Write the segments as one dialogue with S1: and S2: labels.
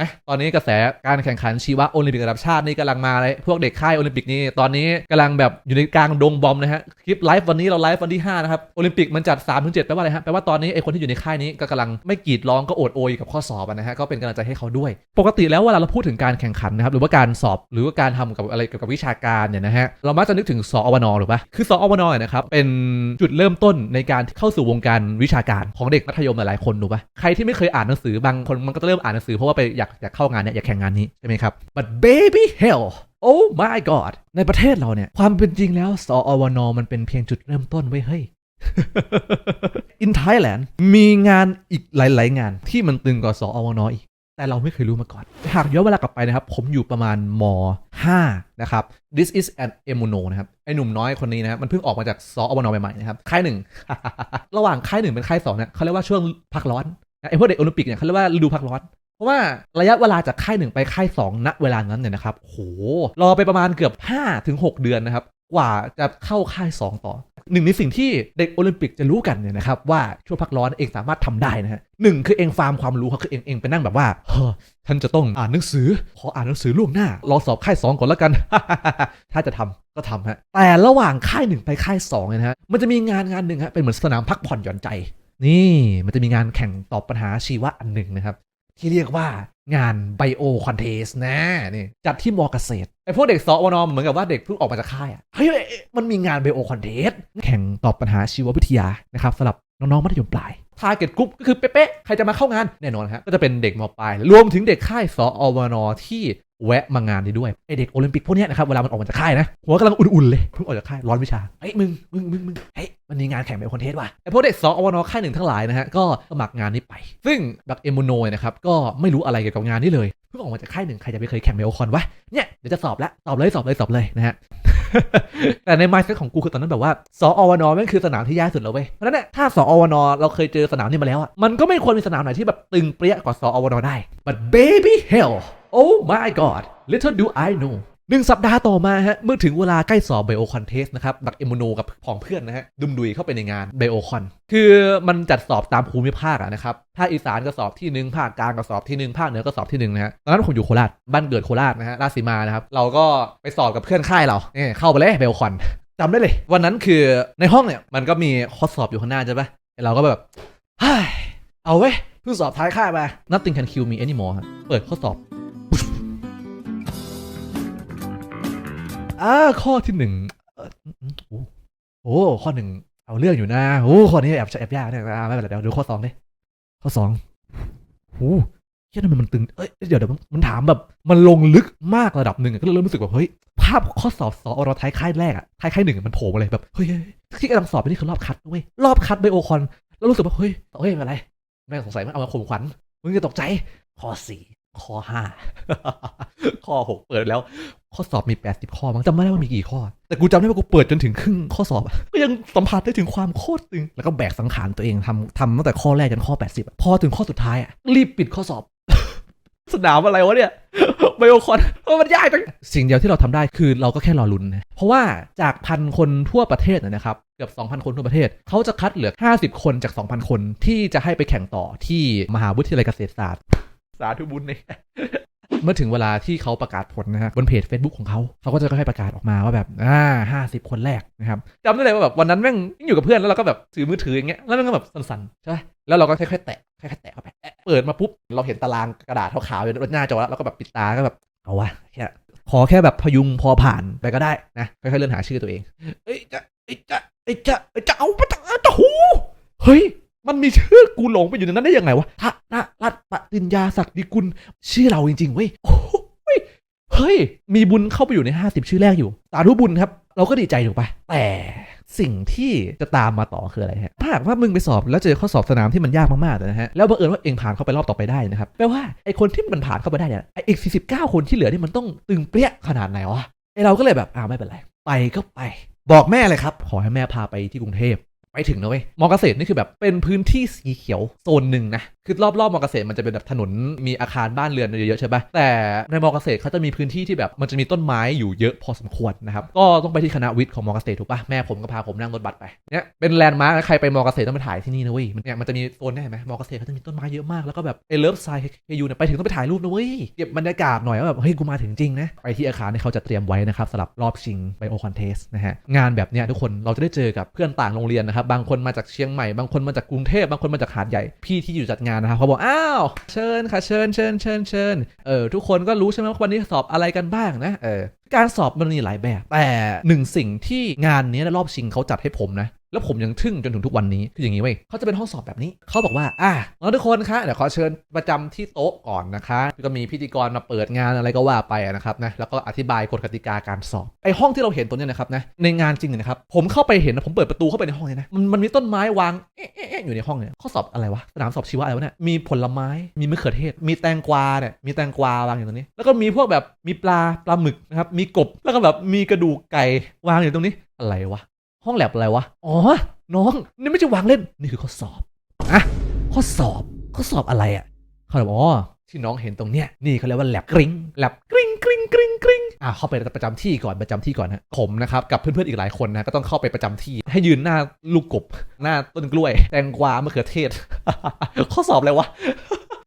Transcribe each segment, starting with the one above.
S1: นะตอนนี้กระแสการแข่งขันชีวะโอลิมปิกระดับชาตินี่กำลังมาเลยพวกเด็กค่ายโอลิมปิกนี่ตอนนี้กำลังแบบอยู่ในกลางดงบอมนะฮะคลิปไลฟ์วันนี้เราไลฟ์วันที่5นะครับโอลิมปิกมันจัด3-7ถึงแปลว่าอะไรฮะแปลว่าตอนนี้ไอคนที่อยู่ในค่ายนี้ก็กำลังไม่กรีดร้องก็โอดโอยกับข้อสอบนะฮะก็เป็นกำลังใจให้เขาด้วย ปกติแล้วเวลาเราพูดถึงการแข่งขันนะครับหรือว่าการสอบหรือว่าการทำกับอะไรเกี่ยวกับวิชาการเนี่ยนะฮะเรามักจะนึกถึงสอวนหรือปะคือสอวนเนี่ยนะครับเป็นจุดเริ่มต้นในการเข้าสู่วงการวิชาการของเด็กมัธยมหลายๆคนถูกปะใครที่ไม่เคยอ่านหนังสือบางคนมันก็จะเริ่มอ่านหนังสือเพราะว่าไปอยากอยากเข้างานเนี่ยอยากแข่งงานนี้ใช่ไหมครับ but baby hell oh my god ในประเทศเราเนี่ย ความเป็นจริงแล้วสอวนมันเป็นเพียงจุดเริ่มต้นไว้เฮ้ย in Thailand มีงานอีกหลาย ๆ งานที่มันตึงกว่าสอวนอีกแต่เราไม่เคยรู้มาก่อน หากย้อนเวลากลับไปนะครับ ผมอยู่ประมาณม 5 นะครับ this is an emuno นะครับ ไอหนุ่มน้อยคนนี้นะครับ มันเพิ่งออกมาจากสอวนใหม่ๆนะครับ ค่ายหนึ่ง ระหว่างค่ายหนึ่งเป็นค่ายสองเนี่ยเขาเรียกว่าช่วงพักร้อนไอพวกเด็กโอลิมปิกเนี่ยเขาเรียกว่าฤดูพักร้อน ราะว่าระยะเวลาจากค่ายหนึ่งไปค่ายสองณเวลานั้นเนี่ยนะครับโหรอไปประมาณเกือบ5ถึง6เดือนนะครับ กว่าจะเข้าค่าย 2 ต่อหนึ่งในสิ่งที่เด็กโอลิมปิกจะรู้กันเนี่ยนะครับว่าช่วงพักร้อนเองสามารถทำได้นะฮะหนึ่งคือเองฟาร์มความรู้ครับคือเองเองไปนั่งแบบว่าเฮ้อฉันจะต้องอ่านหนังสือ ขออ่านหนังสือล่วงหน้ารอสอบค่าย2ก่อนแล้วกัน ถ้าจะทำก็ทำฮะแต่ระหว่างค่ายหนึ่งไปค่าย2เนี่ยนะฮะมันจะมีงานงานหนึ่งฮะเป็นเหมือนสนามพักผ่อนหย่อนใจนี่มันจะมีงานแข่งตอบปัญหาชีวะอันหนึ่งนะครับ ที่เรียกว่างานไบโอคอนเทสนะนี่จัดที่มอเกษตรไอพวกเด็กสอวนอมเหมือนกับว่าเด็กเพิ่งออกมาจากค่ายอะเฮ้ยมันมีงานไบโอคอนเทสแข่งตอบปัญหาชีววิทยานะครับสำหรับน้องๆมัธยมปลายทาร์เก็ตกรุ๊ปก็คือเป๊ะๆใครจะมาเข้างานแน่นอนครับก็จะเป็นเด็กมปลาย รวมถึงเด็กค่ายสอวนอที่ แวะมางานนี้ด้วยไอเด็กโอลิมปิกพวกนี้นะครับเวลามันออกมาจากค่ายนะหัวกำลังอุ่นๆเลยเพิ่งออกจากค่ายร้อนวิชาเฮ้ยมึงมึงมึงมึงเฮ้ยมันมีงานแข่งไบโอคอนเทสว่ะไอพวกเด็กสอวนค่ายหนึ่งทั้งหลายนะฮะก็สมัครงานนี้ไป ซึ่งดักเอมูโนนะครับก็ไม่รู้อะไรเกี่ยวกับงานนี้เลยเพิ่งออกมาจากค่ายหนึ่งใครจะไปเคยแข่งไบโอคอนวะเนี่ยเดี๋ยวจะสอบแล้วสอบเลยสอบเลยสอบเลยนะฮะแต่ใน mindset ของกูคือตอนนั้นแบบว่าสอวนแม่งคือสนามที่ยากสุดแล้วเว้ยเพราะฉะนั้นเนี่ยถ้าสอวนอเราเคยเจอสนามนี้มาแล้วอะมันก็ไม่ควรมีสนามไหนที่แบบตึงเปรี้ยกว่าสอวนได้ but baby hell oh my god little do I know หนึ่งสัปดาห์ต่อมาฮะ เมื่อถึงเวลาใกล้สอบไบโอคอนเทสนะครับ ดักเอมโนกับผองเพื่อนนะฮะ ดุมดุยเข้าไปในงานไบโอคอน คือมันจัดสอบตามภูมิภาคอะนะครับ ภาคอีสานก็สอบที่หนึ่งภาคกลางก็สอบที่หนึ่งภาคเหนือก็สอบที่หนึ่งนะฮะ ตอนนั้นผมอยู่โคราช บ้านเกิดโคราชนะฮะ ราชสีมานะครับ เราก็ไปสอบกับเพื่อนค่ายเราเนี่ยเข้าไปเลยไบโอคอนจำได้เลย วันนั้นคือในห้องเนี่ยมันก็มีข้อสอบอยู่ข้างหน้าใช่ปะเราก็แบบเฮ้ยเอาเว้ยเพิ่งสอบท้ายค่ายไป nothing can kill me anymore ฮะเปิดข้อสอบ อ่าข้อที่หนึ่งโอ้ข้อหนึ่งเอาเรื่องอยู่นะโอ้ข้อนี้แอบแอบยากเนี่ยอ่าไม่เป็นไรเดี๋ยวดูข้อสองดิข้อสองโอ้เฮ้ยทำไมมันตึง เอ้ย เดี๋ยวเดี๋ยวมันถามแบบ มันลงลึกมากระดับหนึ่งก็เริ่มรู้สึกแบบ เฮ้ย ภาพข้อสอบสอเราท้ายค่ายแรกอะท้ายค่ายหนึ่งมันโผล่มาเลยแบบ เฮ้ยที่กำลังสอบไปนี่คือรอบคัดเว้ย รอบคัดไบโอคอน แล้วรู้สึกว่า เฮ้ย เฮ้ยไม่เป็นไรแม่สงสัยมันเอามาข่มขวัญ มึงจะตกใจ ข้อสี่ ข้อห้าข้อหกเปิดแล้ว ข้อสอบมี80ข้อมั้งจำไม่ได้ว่ามีกี่ข้อ แต่กูจำได้ว่ากูเปิดจนถึงครึ่งข้อสอบ ก็ยังสัมผัสได้ถึงความโคตรตึง แล้วก็แบกสังขารตัวเองทำทำตั้งแต่ข้อแรกจนข้อ80อะพอถึงข้อสุดท้ายอะรีบปิดข้อสอบ สนามอะไรวะเนี่ยไบโอคอนเออมันยากจังสิ่งเดียวที่เราทำได้คือเราก็แค่รอลุ้นนะเพราะว่าจากพันคนทั่วประเทศนะนะครับเกือบ 2,000 คนทั่วประเทศ เขาจะคัดเหลือ 50 คนจาก 2,000 คนที่จะให้ไปแข่งต่อที่มหาวิทยาลัยเกษตรศาสตร์ สาธุบุญเนี่ยเมื่อถึงเวลาที่เขาประกาศผลนะฮะบนเพจ Facebook ของเขาเขาก็จะค่อยๆประกาศออกมาว่าแบบอ่าห้าสิบคนแรกนะครับจำได้เลยว่าแบบวันนั้นแม่งยังอยู่กับเพื่อนแล้วเราก็แบบถือมือถืออย่างเงี้ยแล้วมันก็แบบสั่นๆใช่ไหมแล้วเราก็ค่อยๆแตะค่อยๆแตะเข้าไปเปิดมาปุ๊บเราเห็นตารางกระดาษขาวๆอยู่บนหน้าจอแล้วเราก็แบบปิดตาก็แบบเอาวะแค่ขอแค่แบบพยุงพอผ่านไปก็ได้นะค่อยๆเลื่อนหาชื่อตัวเองเอ้ยจะเอ้ยจะเอ้ยจะเอ้ยจะเอาปะจะจะหูเฮ้ย มันมีชื่อกูหลงไปอยู่ในนั้นได้ยังไงวะทะนะรัตปฏิญญาศักดิกุลชื่อเราจริงๆเว้ยเฮ้ย มีบุญเข้าไปอยู่ใน 50 ชื่อแรกอยู่ สาธุบุญครับ เราก็ดีใจถูกปะแต่สิ่งที่จะตามมาต่อคืออะไรฮะถ้าหากว่ามึงไปสอบแล้วเจอข้อสอบสนามที่มันยากมากๆนะฮะ แล้วบังเอิญว่าเองผ่านเข้าไปรอบต่อไปได้นะครับ แปลว่าไอคนที่มันผ่านเข้าไปได้เนี่ย ไออีก 49 คนที่เหลือนี่มันต้องตึงเปรี้ยขนาดไหนวะ ไอเราก็เลยแบบ อ้าวไม่เป็นไร ไปก็ไป บอกแม่เลยครับ ขอให้แม่พาไปที่กรุงเทพ ไปถึงนะเว้ยมอเกษตรนี่คือแบบเป็นพื้นที่สีเขียวโซนหนึ่งนะคือรอบๆมอเกษตรมันจะเป็นแบบถนนมีอาคารบ้านเรือนเยอะๆใช่ปะแต่ในมอเกษตรเขาจะมีพื้นที่ที่แบบมันจะมีต้นไม้อยู่เยอะพอสมควรนะครับก็ต้องไปที่คณะวิทย์ของมอเกษตรถูกปะแม่ผมก็พาผมนั่งรถบัสไปเนี่ยเป็นแลนด์มาร์คนะใครไปมอเกษตรต้องไปถ่ายที่นี่นะเว้ยมันเนี่ยมันจะมีโซนเนี่ยเห็นไหมมอเกษตรเขาจะมีต้นไม้เยอะมากแล้วก็แบบเอเลิฟไซด์เคยูเนี่ยไปถึงต้องไปถ่ายรูปนะเว้ยเก็บบรรยากาศหน่อยว่าแบบเฮ้ยกูมาถึงจริงนะไปที่อาคารที่เขาจะเตรียมไว้นะครับสำหรับรอบชิงไบโอคอนเทสนะฮะงานแบบเนี้ยทุกคนเราจะได้เจอกับเพื่อนต่างโรงเรียนนะครับบางคนมาจากเชียงใหม่บางคนมาจากกรุงเทพบางคนมาจากหาดใหญ่พี่ที่อยู่จัดงานนะครับเขาบอกอ้าวเชิญค่ะเชิญเชิญเชิญเชิญเออทุกคนก็รู้ใช่ไหมว่าวันนี้สอบอะไรกันบ้างนะเออการสอบมันมีหลายแบบ แต่หนึ่งสิ่งที่งานนี้รอบชิงเขาจัดให้ผมนะ แล้วผมยังทึ่งจนถึงทุกวันนี้คืออย่างนี้เว้ยเขาจะเป็นห้องสอบแบบนี้เขาบอกว่าอะแล้วทุกคนคะเดี๋ยวขอเชิญประจำที่โต๊ะก่อนนะคะก็มีพิธีกรมาเปิดงานอะไรก็ว่าไปนะครับนะแล้วก็อธิบายกฎกติกาการสอบไอห้องที่เราเห็นตัวเนี้ยนะครับนะในงานจริงเนี่ยนะครับผมเข้าไปเห็นนะผมเปิดประตูเข้าไปในห้องเนี่ยนะมันมันมีต้นไม้วางเอ๊ะเอ๊ะเอ๊ะอยู่ในห้องเนี่ยข้อสอบอะไรวะสนามสอบชีวะอะไรวะเนี่ยมีผลไม้มีมะเขือเทศ มีแตงกวาเนี่ยมีแตงกวาวางอยู่ตรงนี้ แล้วก็มีพวกแบบมีปลาปลาหมึกนะครับมีกบแล้วก็แบบมีกระดูกไก่วางอยู่ตรงนี้อะไรวะ ห้องแลบอะไรวะ อ๋อ น้อง นี่ไม่ใช่วางเล่น นี่คือข้อสอบอะข้อสอบ ข้อสอบอะไรอะเขาบอกอ๋อ ที่น้องเห็นตรงเนี้ย นี่เขาเรียกว่าแลบกริ้งแลบกริ้งกริ้งกริ้งกริ้งอะเข้าไปประจำที่ก่อนประจำที่ก่อนนะผมนะครับ กับเพื่อนๆอีกหลายคนนะ ก็ต้องเข้าไปประจำที่ ให้ยืนหน้าลูกกบ หน้าต้นกล้วย แตงกวามะเขือเทศ ข้อสอบอะไรวะ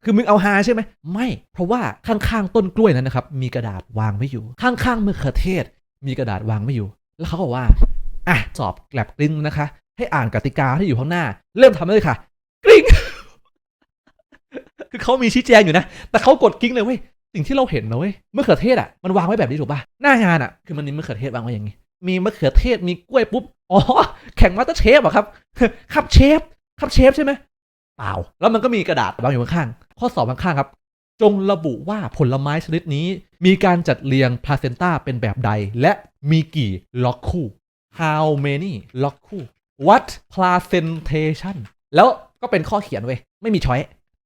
S1: คือมึงเอาฮาใช่ไหม ไม่ เพราะว่าข้างๆต้นกล้วยนั้นนะครับ มีกระดาษวางไว้อยู่ ข้างๆมะเขือเทศ มีกระดาษวางไว้อยู่ แล้วเขาบอกว่า อะสอบแกลบกริ้งนะคะ ให้อ่านกติกาที่อยู่ข้างหน้า เริ่มทำได้เลยค่ะกริ้งคือเขามีชี้แจงอยู่นะ แต่เขากดกริ้งเลยเว้ยสิ่งที่เราเห็นนะเว้ยมะเขือเทศอะมันวางไว้แบบนี้ถูกป่ะหน้างานอะคือมันมีมะเขือเทศวางไว้อย่างงี้ มีมะเขือเทศมีกล้วยปุ๊บอ๋อแข่งมาสเตอร์เชฟเหรอะครับครับเชฟครับเชฟใช่ไหมเปล่า แล้วมันก็มีกระดาษวางอยู่ข้างๆข้อสอบข้างๆครับ จงระบุว่าผลไม้ชนิดนี้ มีการจัดเรียงพลาเซนต้าเป็นแบบใด และมีกี่ล็อกคู่ how many ล็อกคู่ what placentation แล้วก็เป็นข้อเขียนเว้ย ไม่มีช้อย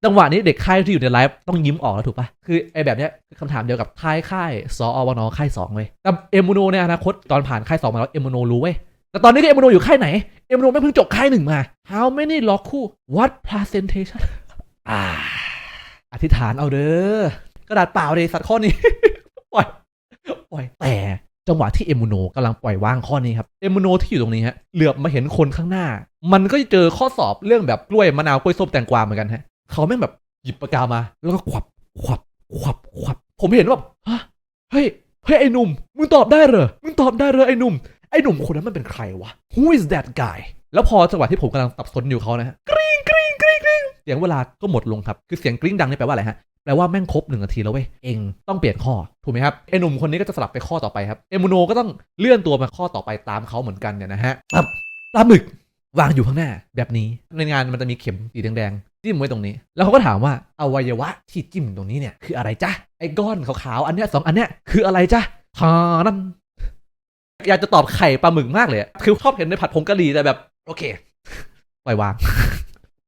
S1: จังหวะนี้เด็กค่ายที่อยู่ในไลฟ์ต้องยิ้มออกแล้วถูกปะคือไอ้แบบเนี้ยคือคำถามเดียวกับท้ายค่ายสอวนค่ายสองเว้ยแต่เอมูโนในอนาคตตอนผ่านค่ายสองมาแล้วเอมูโนรู้เว้ยแต่ตอนนี้ก็เอมูโนอยู่ค่ายไหนเอมูโนไม่เพิ่งจบค่ายหนึ่งมา how many ล็อกคู่ what placentation อ่าอธิษฐานเอาเด้อกระดาษเปล่าเลยสัตว์ข้อนี้ปล่อยปล่อยแต่ จังหวะที่เอมูโนกำลังปล่อยวางข้อนี้ครับเอมูโนที่อยู่ตรงนี้ฮะเหลือบมาเห็นคนข้างหน้า มันก็จะเจอข้อสอบเรื่องแบบกล้วยมะนาวกล้วยส้มแตงกวาเหมือนกันฮะเขาแม่งแบบหยิบปากกามา แล้วก็ขวับขวับขวับขวับ ผมเห็นว่าฮะเฮ้ยเฮ้ยไอ้หนุ่มมึงตอบได้เหรอมึงตอบได้เหรอไอ้หนุ่มไอ้หนุ่มคนนั้นมันเป็นใครวะ Who is that guy แล้วพอจังหวะที่ผมกำลังสับสนอยู่เขานะฮะกริ๊งกริ๊งกริ๊งกริ๊งเสียงเวลาก็หมดลงครับ คือเสียงกริ๊งดังนี่แปลว่าอะไรฮะ แปลว่าแม่งครบหนึ่งนาทีแล้วเว้ย เองต้องเปลี่ยนข้อ ถูกไหมครับไอ้หนุ่มคนนี้ก็จะสลับไปข้อต่อไปครับเอมูโนก็ต้องเลื่อนตัวมาข้อต่อไปตามเขาเหมือนกันเนี่ยนะฮะปั๊บปลาหมึกวางอยู่ข้างหน้าแบบนี้ในงานมันจะมีเข็มสีแดงๆจิ้มไว้ตรงนี้ แล้วเขาก็ถามว่าอวัยวะที่จิ้มตรงนี้เนี่ยคืออะไรจ๊ะไอ้ก้อนขาวๆอันเนี้ยสองอันเนี้ยคืออะไรจ๊ะฮานั่นอยากจะตอบไข่ปลาหมึกมากเลยอะคือชอบเห็นในผัดผงกะหรี่แต่แบบ โอเคปล่อยวาง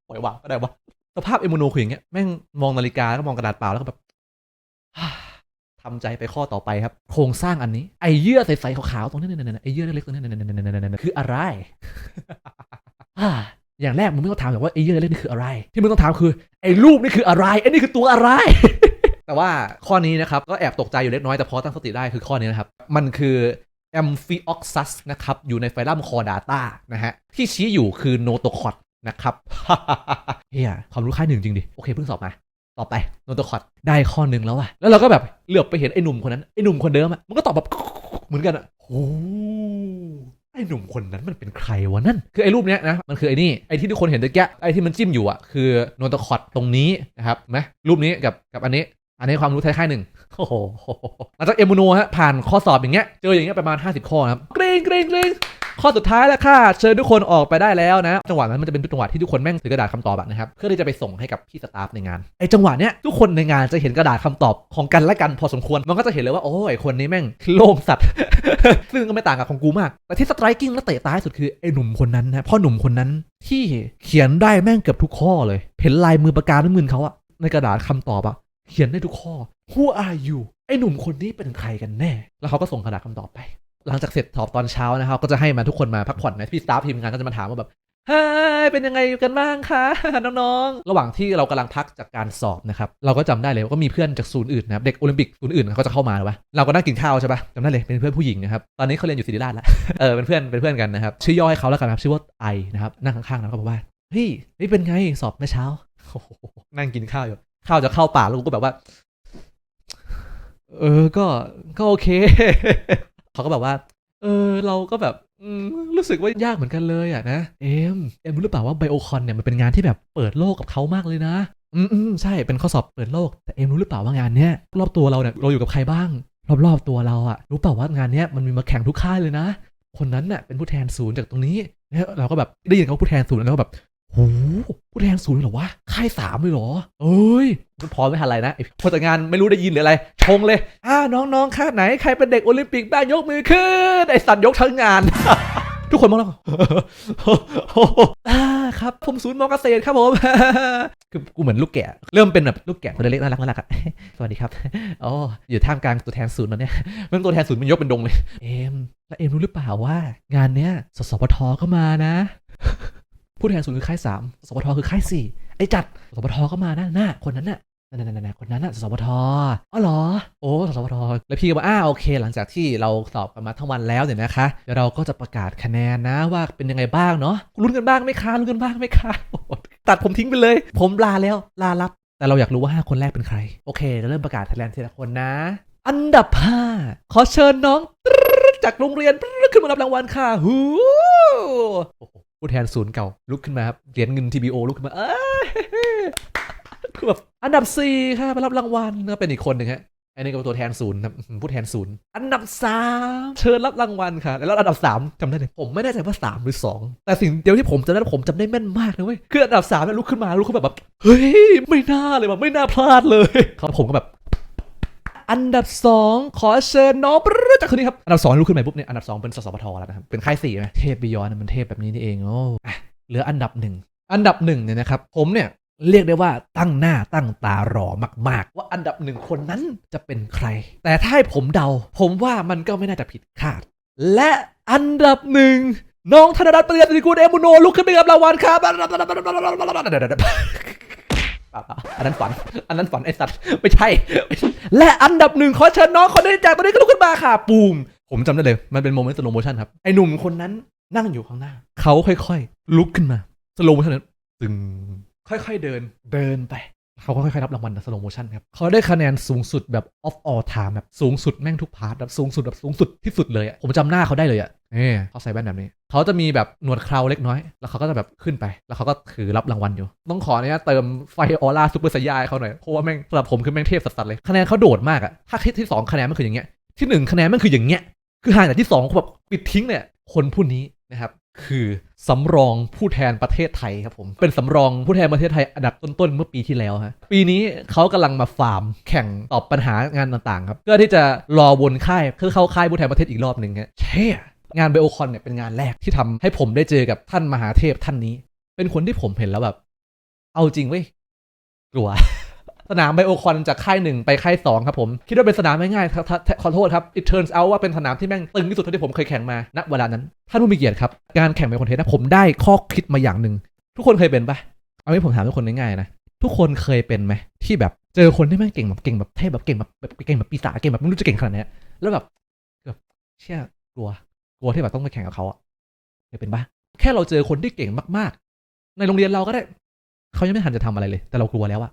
S1: ปล่อยวางก็ได้วะ สภาพเอมูโนคืออย่างเงี้ยแม่งมองนาฬิกาแล้วก็มองกระดาษเปล่าแล้วก็แบบทำใจไปข้อต่อไปครับ โครงสร้างอันนี้ ไอเยื่อใสๆขาวๆตรงนี้เนี่ยๆไอเยื่อเล็กๆตรงนี้เนี่ยๆคืออะไรอ่าอย่างแรกมึงไม่ต้องถามหรอกว่าไอเยื่อเล็กนี่คืออะไร ที่มึงต้องถามคือไอรูปนี่คืออะไรไอนี่คือตัวอะไร แต่ว่าข้อนี้นะครับก็แอบตกใจอยู่เล็กน้อยแต่พอตั้งสติได้คือข้อนี้นะครับ มันคือ Amphioxus นะครับ อยู่ในไฟลัมคอร์ดาต้านะฮะ ที่ชี้อยู่คือโนโตคอด นะครับเฮียความรู้ค่ายหนึ่งจริงดิ โอเคเพิ่งสอบมาต่อไปโนตคอดได้ข้อหนึ่งแล้วอะแล้วเราก็แบบเหลือบไปเห็นไอ้หนุ่มคนนั้นไอ้หนุ่มคนเดิมอะมันก็ตอบแบบเหมือนกันอะโอ้ไอ้หนุ่มคนนั้นมันเป็นใครวะนั่น คือไอ้รูปเนี้ยนะ มันคือไอ้นี่ไอ้ที่ทุกคนเห็นตะแกะไอ้ที่มันจิ้มอยู่อะคือโนตคอดตรงนี้นะครับไหมรูปนี้กับกับอันนี้ อันนี้ความรู้ท้ายค่ายหนึ่งโอ้โหหลังจากเอมูโนฮะผ่านข้อสอบอย่างเงี้ยเจออย่างเงี้ยประมาณ 50 ข้อครับกริ๊งกริ๊งกริ๊ง ข้อสุดท้ายแล้วค่ะ เชิญทุกคนออกไปได้แล้วนะ จังหวะนั้นมันจะเป็นจังหวะที่ทุกคนแม่งถือกระดาษคำตอบนะครับ เพื่อที่จะไปส่งให้กับพี่สตาฟในงาน ไอ้จังหวะเนี้ยทุกคนในงานจะเห็นกระดาษคำตอบของกันและกันพอสมควร มันก็จะเห็นเลยว่า โอ้ยคนนี้แม่งโล่งสัตว์ ซึ่งก็ไม่ต่างกับของกูมาก แต่ที่สไตรกิ้งและเตะตายสุดคือไอ้หนุ่มคนนั้นนะพ่อหนุ่มคนนั้นที่เขียนได้แม่งเกือบทุกข้อเลย เห็นลายมือปากกาด้วยมือเขาอะในกระดาษคำตอบอะเขียนได้ทุกข้อ Who are you ไอ้หนุ่มคนนี้เป็นใครกันแน่ แล้วเขาก็ส่งกระดาษคำตอบไป หลังจากเสร็จสอบตอนเช้านะครับ ก็จะให้มาทุกคนมาพักผ่อนนะพี่สตาฟทีมงานก็จะมาถามว่าแบบเฮ้ยเป็นยังไงกันบ้างคะน้องๆ ระหว่างที่เรากำลังพักจากการสอบนะครับ เราก็จำได้เลยว่าก็มีเพื่อนจากศูนย์อื่นนะครับ เด็กโอลิมปิกศูนย์อื่นเขาจะเข้ามาหรือวะเราก็นั่งกินข้าวใช่ปะจำได้เลยเป็นเพื่อนผู้หญิงนะครับ ตอนนี้เขาเรียนอยู่ศิริราชแล้ว เออเป็นเพื่อนเป็นเพื่อนกันนะครับ ชื่อย่อให้เขาแล้วกันครับ ชื่อว่าไอนะครับ นั่งข้างๆนะเขาบอกว่าเฮ้ยนี่เป็นไงสอบเมื่อเช้าโอ้โหนั่งกินข้าวอยู่ข้าวจะเข้าปากแล้วกูก็แบบว่า เออก็ก็โอเค เขาก็แบบว่า เออเราก็แบบรู้สึกว่ายากเหมือนกันเลยอะนะ เอ็มเอ็มรู้หรือเปล่าว่าไบโอคอนเนี่ยมันเป็นงานที่แบบเปิดโลกกับเขามากเลยนะอืมอืมใช่เป็นข้อสอบเปิดโลกแต่เอ็มรู้หรือเปล่าว่างานเนี้ยรอบตัวเราเนี่ยเราอยู่กับใครบ้าง รอบๆตัวเราอะ รู้เปล่าว่างานเนี้ยมันมีมาแข่งทุกค่ายเลยนะ คนนั้นน่ะเป็นผู้แทนศูนย์จากตรงนี้แล้วเราก็แบบได้ยินเขาผู้แทนศูนย์แล้วก็แบบ หผู้แทนศูนย์เหรอวะ ค่ายสามเลยเหรอ เอ้ยมันพอไม่ทันไรนะไอ้คนจัดงานไม่รู้ได้ยินหรืออะไร ชงเลย อ่าน้องๆค่าไหน ใครเป็นเด็กโอลิมปิกบ้างยกมือขึ้น ไอสัตว์ยกทั้งงาน ทุกคนมองแล้วครับ ผมศูนย์มอเกษตรครับผม คือกูเหมือนลูกแกะ เริ่มเป็นแบบลูกแกะตัวเล็กน่ารักน่ารักอะสวัสดีครับอ๋ออยู่ท่ามกลางตัวแทนศูนย์แล้วเนี่ยมันตัวแทนศูนย์มันยกเป็นดงเลย เอ็มแล้วเอ็มรู้หรือเปล่าว่า งานเนี้ยสสปทก็มานะ ผู้แทนศูนย์คือค่ายสามสปทคือค่ายสี่ไอ้จัดสปทก็มานะหน้าคนนั้นน่ะนั่นๆๆๆคนนั้นน่ะสปทอ๋อเหรอ โอ้สปทแล้วพี่ก็บอกอ้าโอเค หลังจากที่เราสอบกันมาทั้งวันแล้วเนี่ยนะคะ เดี๋ยวเราก็จะประกาศคะแนนนะว่าเป็นยังไงบ้างเนาะลุ้นกันบ้างไหมคะลุ้นกันบ้างไหมคะตัดผมทิ้งไปเลย ผมลาแล้วลารับแต่เราอยากรู้ว่าห้าคนแรกเป็นใคร โอเคเราเริ่มประกาศคะแนนทีละคนนะ อันดับห้าขอเชิญน้อง จากโรงเรียนขึ้นมารับรางวัลค่ะหู ผู้แทนศูนย์เก่าลุกขึ้นมาครับเหรียญเงิน TBO ลุกขึ้นมาเอ้ยคือแบบอันดับสี่ค่ะมารับรางวัลก็เป็นอีกคนหนึ่งฮะอันนี้ก็เป็นตัวแทนศูนย์ครับผู้แทนศูนย์อันดับสามเชิญรับรางวัลค่ะ แล้วอันดับสามจำได้เลยผมไม่แน่ใจว่าสามหรือสองแต่สิ่งเดียวที่ผมจำได้ผมจำได้แม่นมากนะเว้ยคืออันดับสามเนี่ยลุกขึ้นมาลุกขึ้นมาแบบเฮ้ยไม่น่าเลยแบบไม่น่าพลาดเลยครับผมก็แบบ อันดับสองขอเชิญน้องปรจากคนนี้ครับ อันดับสองลุกขึ้นมาปุ๊บเนี่ย อันดับสองเป็นสสปทแล้วนะครับ เป็นค่ายสี่ไหมเทพบิยอนมันเทพแบบนี้นี่เอง โอ้อะเหลืออันดับหนึ่ง อันดับหนึ่งเนี่ยนะครับ ผมเนี่ยเรียกได้ว่าตั้งหน้าตั้งตารอมาก ๆ ว่าอันดับหนึ่งคนนั้นจะเป็นใคร แต่ถ้าให้ผมเดา ผมว่ามันก็ไม่น่าจะผิดคาด และอันดับหนึ่งน้องธนรัตน์เปรียติกูลเอมุโนลุกขึ้นไปรับรางวัลครับ อันนั้นฝัน อันนั้นฝันไอสัตว์ไม่ใช่ และอันดับหนึ่งขอเชิญน้องคนนี้จากตอนนี้ก็ลุกขึ้นมาค่ะ ปูม ผมจำได้เลย มันเป็นโมเมนต์สโลโมชั่นครับ ไอหนุ่มคนนั้นนั่งอยู่ข้างหน้า เขาค่อยๆ ลุกขึ้นมา สโลโมชั่นนั้นตึง ค่อยๆเดิน เดินไป เขาก็ค่อยๆรับรางวัลสโลโมชันครับเขาได้คะแนนสูงสุดแบบ of all time แบบสูงสุดแม่งทุกพาร์ทแบบสูงสุดแบบสูงสุดที่สุดเลยอะผมจำหน้าเขาได้เลยอะเออเขาใส่แว่นแบบนี้ เขาจะมีแบบหนวดเคราเล็กน้อย แล้วเขาก็จะแบบขึ้นไป แล้วเขาก็ถือรับรางวัลอยู่ ต้องขออนุญาตเติมไฟออร่าซูเปอร์สยายเขาหน่อย เพราะว่าแม่งสำหรับผมคือแม่งเทพสัสๆเลย คะแนนเขาโดดมากอะถ้าที่ที่สองคะแนนมันคืออย่างเงี้ย ที่หนึ่งคะแนนมันคืออย่างเงี้ย คือห่างจากที่สองแบบปิดทิ้งเนี่ย คนผู้นี้นะครับ คือสำรองผู้แทนประเทศไทยครับผม เป็นสำรองผู้แทนประเทศไทยอันดับต้นๆเมื่อปีที่แล้วฮะปีนี้เขากำลังมาฟาร์มแข่งตอบปัญหางานต่างๆ ครับเพื่อที่จะรอวนค่ายเพื่อเข้าค่ายผู้แทนประเทศอีกรอบหนึ่งฮะเช่งานไบโอคอนเนี่ยเป็นงานแรกที่ทำให้ผมได้เจอกับท่านมหาเทพท่านนี้ เป็นคนที่ผมเห็นแล้วแบบ เอาจริงเว้ยกลัว สนามไบโอคอนจากค่ายหนึ่งไปค่ายสองครับผม คิดว่าเป็นสนามง่ายๆขอโทษครับ it turns out ว่าเป็นสนามที่แม่งตึงที่สุดที่ผมเคยแข่งมาณเวลานั้นท่านผู้มีเกียรติครับการแข่งไบโอคอนเทนนะผมได้ข้อคิดมาอย่างหนึ่งทุกคนเคยเป็นปะเอางี้ผมถามทุกคนง่ายๆนะทุกคนเคยเป็นไหมที่แบบเจอคนที่แม่งเก่งแบบเก่งแบบเทพแบบเก่งแบบแบบเก่งแบบปีศาจเก่งแบบไม่รู้จะเก่งขนาดไหนแล้วแบบแบบเชี่ยกลัวกลัวที่แบบต้องไปแข่งกับเขาอะเคยเป็นปะแค่เราเจอคนที่เก่งมากๆ ในโรงเรียนเราก็ได้ เขายังไม่ทันจะทำอะไรเลย แต่เรากลัวแล้วอะ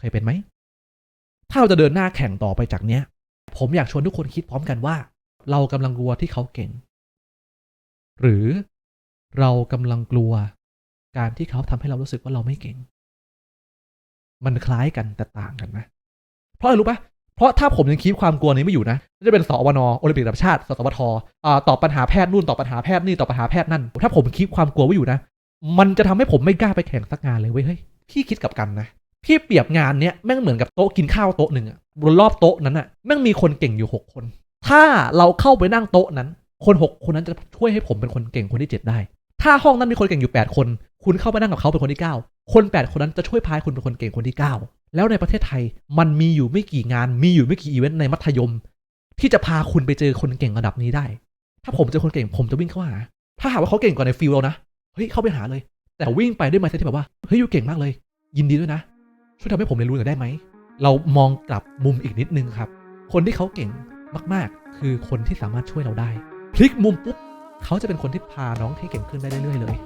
S1: เคยเป็นไหม ถ้าเราจะเดินหน้าแข่งต่อไปจากเนี้ย ผมอยากชวนทุกคนคิดพร้อมกันว่า เรากำลังกลัวที่เขาเก่ง หรือเรากำลังกลัวการที่เขาทำให้เรารู้สึกว่าเราไม่เก่ง มันคล้ายกันแต่ต่างกันไหมเพราะอะไรรู้ปะเพราะถ้าผมยังคิดความกลัวนี้ไม่อยู่นะจะเป็นสอวนโอลิมปิกระดับชาติ สสวทอ่าตอบปัญหาแพทย์นู่นตอบปัญหาแพทย์นี่ตอบปัญหาแพทย์นั่น ถ้าผมคิดความกลัวไว้อยู่นะ มันจะทำให้ผมไม่กล้าไปแข่งสักงานเลยเว้ยเฮ้ยพี่คิดกับกันนะ พี่เปรียบงานเนี้ยแม่งเหมือนกับโต๊ะกินข้าวโต๊ะหนึ่งอะบนรอบโต๊ะนั้นอะแม่งมีคนเก่งอยู่หกคน ถ้าเราเข้าไปนั่งโต๊ะนั้น คนหกคนนั้นจะช่วยให้ผมเป็นคนเก่งคนที่เจ็ดได้ ถ้าห้องนั้นมีคนเก่งอยู่แปดคน คุณเข้าไปนั่งกับเขาเป็นคนที่เก้าคนแปดคนนั้นจะช่วยพายคุณเป็นคนเก่งคนที่เก้าแล้วในประเทศไทยมันมีอยู่ไม่กี่งาน มีอยู่ไม่กี่อีเวนต์ในมัธยม ที่จะพาคุณไปเจอคนเก่งระดับนี้ได้ ถ้าผมเจอคนเก่งผมจะวิ่งเข้าหา ถ้าหากว่าเขาเก่งกว่าในฟิลเรานะเฮ้ยเข้าไปหาเลย แต่วิ่งไปด้วยมาเซที่แบบว่าเฮ้ยยูเก่งมากเลย ยินดีด้วยนะ ช่วยทำให้ผมเรียนรู้หน่อยได้ไหม เรามองกลับมุมอีกนิดนึงครับ คนที่เขาเก่งมากๆ คือคนที่สามารถช่วยเราได้ พลิกมุมปุ๊บเขาจะเป็นคนที่พาน้องให้เก่งขึ้นได้เรื่อยๆเลย